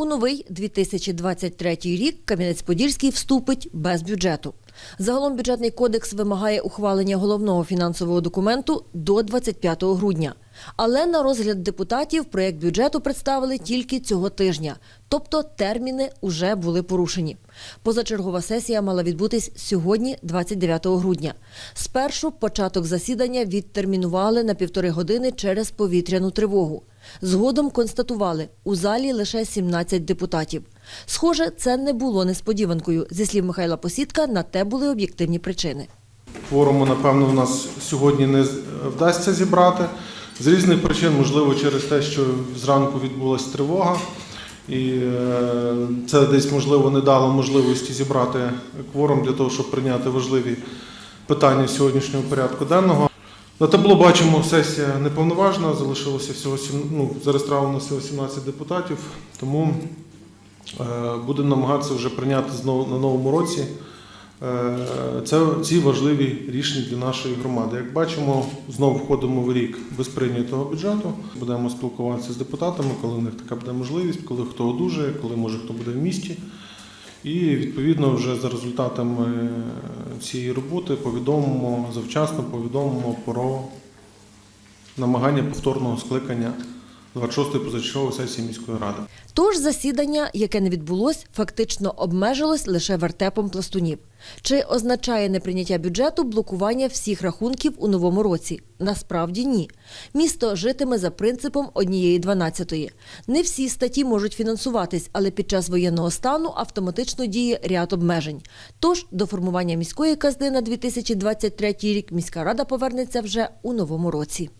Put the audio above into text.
У новий 2023 рік Кам'янець-Подільський вступить без бюджету. Загалом бюджетний кодекс вимагає ухвалення головного фінансового документу до 25 грудня. Але на розгляд депутатів проєкт бюджету представили тільки цього тижня, тобто терміни вже були порушені. Позачергова сесія мала відбутись сьогодні, 29 грудня. Спершу початок засідання відтермінували на півтори години через повітряну тривогу. Згодом констатували, у залі лише 17 депутатів. Схоже, це не було несподіванкою. Зі слів Михайла Посідка, на те були об'єктивні причини. Кворуму, напевно, в нас сьогодні не вдасться зібрати. З різних причин, можливо, через те, що зранку відбулася тривога, і е, це десь, можливо, не дало можливості зібрати кворум для того, щоб прийняти важливі питання сьогоднішнього порядку денного. На табло бачимо, сесія неповноважна, залишилося всього ну, зареєстровано всього 17 депутатів, тому е, будемо намагатися вже прийняти знову на новому році Е, Це ці важливі рішення для нашої громади. Як бачимо, знову входимо в рік без прийнятого бюджету. Будемо спілкуватися з депутатами, коли в них така буде можливість, коли хто одужає, коли може хто буде в місті. І відповідно вже за результатами цієї роботи повідомимо завчасно повідомимо про намагання повторного скликання 26-ї позачергової сесії міської ради. Тож засідання, яке не відбулось, фактично обмежилось лише вертепом пластунів. Чи означає неприйняття бюджету блокування всіх рахунків у новому році? Насправді ні. Місто житиме за принципом однієї дванадцятої. Не всі статті можуть фінансуватись, але під час воєнного стану автоматично діє ряд обмежень. Тож до формування міської казни на 2023 рік міська рада повернеться вже у новому році.